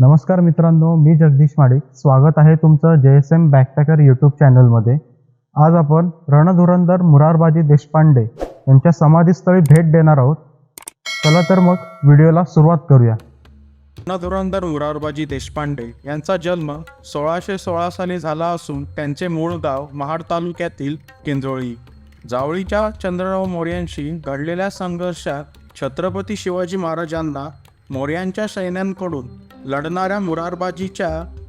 नमस्कार मित्रांनो मी जगदीश माडिक. स्वागत आहे तुमचं जे एस एम बॅकपॅकर यूट्यूब चॅनलमध्ये आज आपण रणधुरंधर मुरारबाजी देशपांडे यांच्या समाधीस्थळी भेट देणार आहोत. चला तर मग व्हिडिओला सुरुवात करूया. रणधुरंधर मुरारबाजी देशपांडे यांचा जन्म सोळाशे सोळा साली झाला असून त्यांचे मूळ गाव महाड तालुक्यातील किंजोळी. जावळीच्या चंद्रराव मोर्यांशी घडलेल्या संघर्षात छत्रपती शिवाजी महाराजांना मोर्यांच्या सैन्यांकडून लढणाऱ्या मुरारबाजीच्या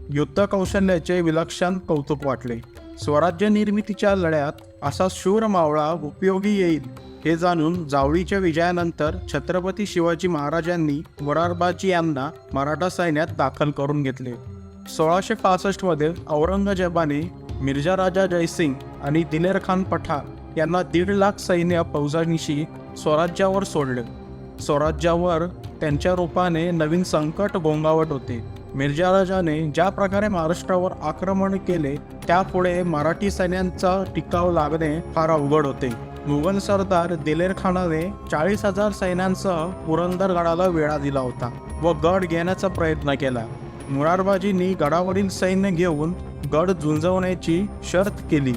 युद्धकौशल्याचे विलक्षण कौतुक वाटले. स्वराज्य निर्मितीच्या लढ्यात असा शूर मावळा उपयोगी येईल हे जाणून जावळीच्या विजयानंतर छत्रपती शिवाजी महाराजांनी मुरारबाजी यांना मराठा सैन्यात दाखल करून घेतले. सोळाशे पासष्टमध्ये औरंगजेबाने मिर्जा राजा जयसिंग आणि दिलेर खान पठाण यांना दीड लाख सैन्य फौजांशी स्वराज्यावर सोडले. स्वराज्यावर त्यांच्या रूपाने नवीन संकट गोंगावत होते. मिर्जाराजाने ज्या प्रकारे महाराष्ट्रावर आक्रमण केले त्यापुढे मराठी सैन्यांचा टिकाव लागणे फार अवघड होते. मुघल सरदार दिलेर खानाने चाळीस हजार सैन्यांसह पुरंदरगडाला वेढा दिला होता व गड घेण्याचा प्रयत्न केला. मुरारबाजींनी गडावरील सैन्य घेऊन गड झुंजवण्याची शर्त केली.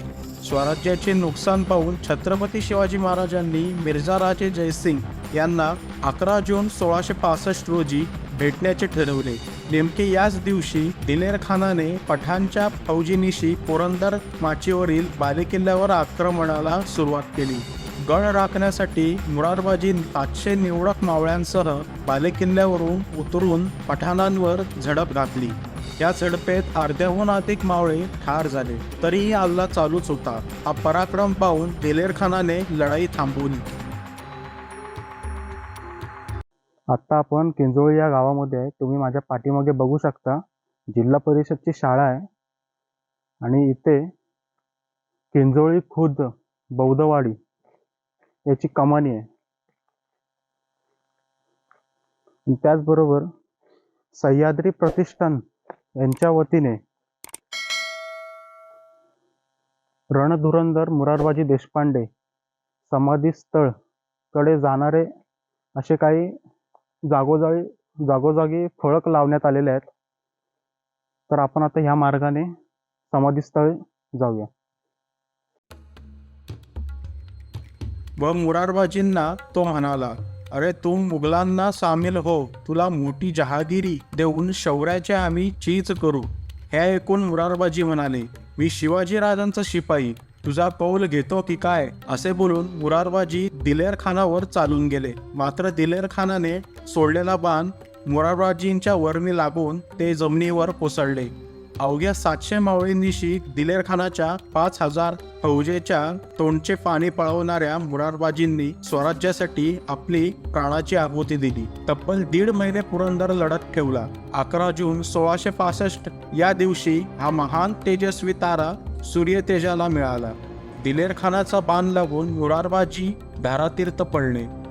स्वराज्याचे नुकसान पाहून छत्रपती शिवाजी महाराजांनी मिर्झा राजे जयसिंग यांना अकरा जून सोळाशे पासष्ट रोजी भेटण्याचे ठरवले. नेमके याच दिवशी दिलेर खानाने पठाणच्या फौजीनिशी पुरंदर माचीवरील बालेकिल्ल्यावर आक्रमणाला सुरुवात केली. गड राखण्यासाठी मुरारबाजी पाचशे निवडक मावळ्यांसह बालेकिल्ल्यावरून उतरून पठाणांवर झडप घातली. या झडपेत अर्ध्याहून अधिक मावळे ठार झाले. तरीही हल्ला चालूच होता. हा पराक्रम पाहून दिलेर खानाने लढाई थांबवली. आत्ता आपण किंजोळी या गावामध्ये आहे. तुम्ही माझ्या पाठीमागे बघू शकता. जिल्हा परिषदची शाळा आहे. आणि इथे किंजोळी खुर्द बौद्धवाडी याची कमानी आहे. त्याचबरोबर सह्याद्री प्रतिष्ठान यांच्या वतीने रणधुरंधर मुरारबाजी देशपांडे समाधी स्थळकडे जाणारे असे काही जागोजागी जागोजागी फळक लावण्यात आलेले आहेत. तर आपण आता ह्या मार्गाने समाधीस्थळी जाऊया. व मुरारबाजींना तो म्हणाला अरे तू मुघलांना सामील हो तुला मोठी जहागिरी देऊन शौर्याचे आम्ही चीज करू. हे ऐकून मुरारबाजी म्हणाले मी शिवाजीराजांचा शिपाई तुझा कौल घेतो की काय? असे बोलून मुरारबाजी दिलेर खानावर चालून गेले. मात्र दिलेर खानाने सोडलेला बाण मुरारबाजींच्या वर्मी लागून ते जमिनीवर कोसळले. अवघ्या सातशे मावळींनिशी दिलेर खानाच्या पाच हजार फौजेच्या तोंडचे पाणी पळवणाऱ्या मुरारबाजींनी स्वराज्यासाठी आपली प्राणाची आहुती दिली. तब्बल दीड महिने पुरंदर लढत ठेवला. अकरा जून सोळाशे पासष्ट या दिवशी हा महान तेजस्वी तारा सूर्य तेजाला मिळाला. दिलेरखानाचा बाण लागून मुरारबाजी धारातीर्थ पडणे.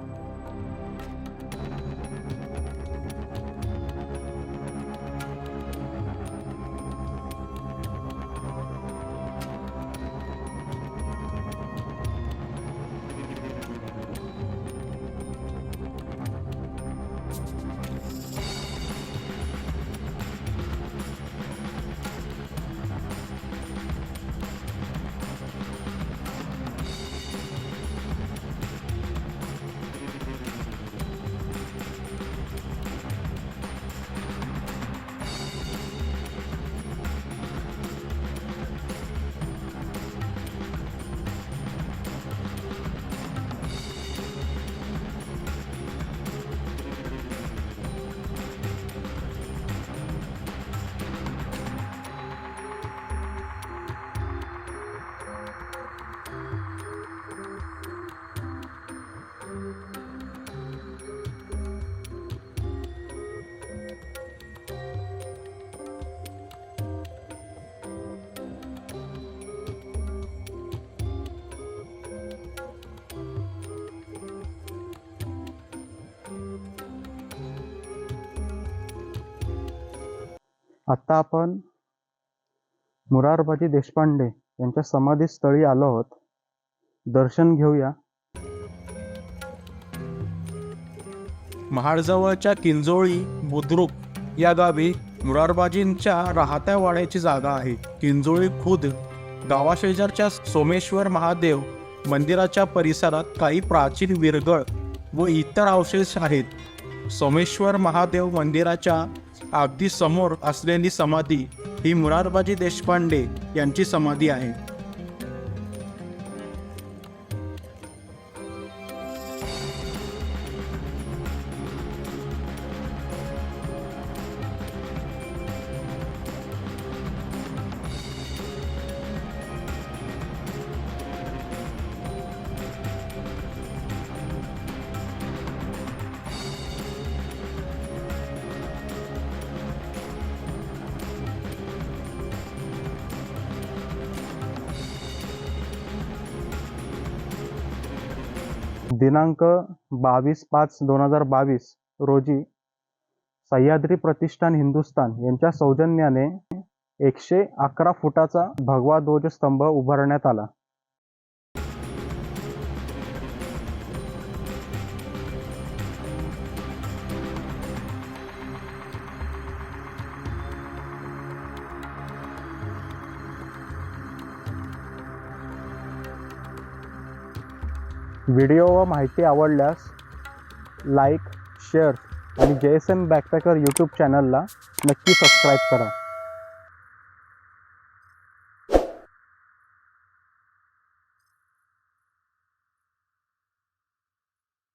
आत्ता आपण मुरारबाजी देशपांडे यांच्या समाधीस्थळी आलो आहोत. दर्शन घेऊया. महाडजवळच्या किंजोळी बुद्रुक या गावी मुरारबाजींच्या राहत्या वाड्याची जागा आहे. किंजोळी खुद गावाशेजारच्या सोमेश्वर महादेव मंदिराच्या परिसरात काही प्राचीन विरगळ व इतर अवशेष आहेत. सोमेश्वर महादेव मंदिराच्या अगदी समोर असलेली समाधी ही मुरारबाजी देशपांडे यांची समाधी आहे. दिनांक बावीस पाच दोन हजार बावीस रोजी सह्याद्री प्रतिष्ठान हिंदुस्थान यांच्या सौजन्याने एकशे अकरा फुटाचा भगवा ध्वजस्तंभ उभारण्यात आला. व्हिडिओ व माहिती आवडल्यास लाईक शेअर आणि जे एस एम बॅकपॅकर यूट्यूब चॅनलला नक्की सबस्क्राईब करा.